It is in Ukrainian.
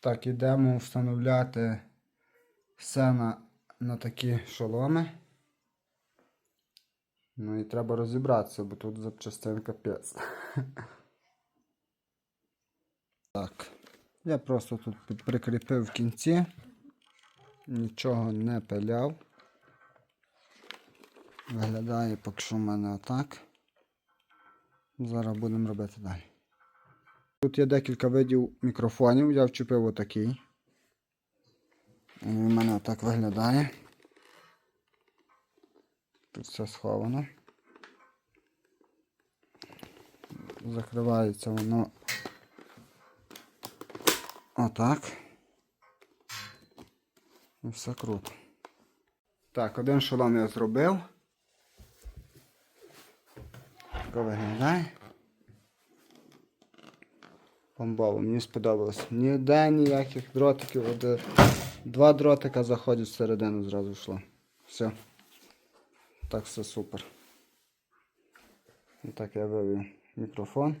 Так, ідемо встановляти все на, на такі шоломи. Ну і треба розібратися, бо тут запчастин капець. Так. Я просто тут прикріпив в кінці. Нічого не пиляв. Виглядає поки що в мене отак. Зараз будемо робити далі. Тут є декілька видів мікрофонів, я вчепив отакий. Він у мене отак виглядає. Тут все сховано. Закривається воно отак. І все круто. Так, один шолом я зробив. Так виглядає. Бомбово, мені сподобалось. Ніде ніяких дротиків. От, е, два дротика заходять всередину зразу йшло. Все. Так все супер. І так я вивів мікрофон.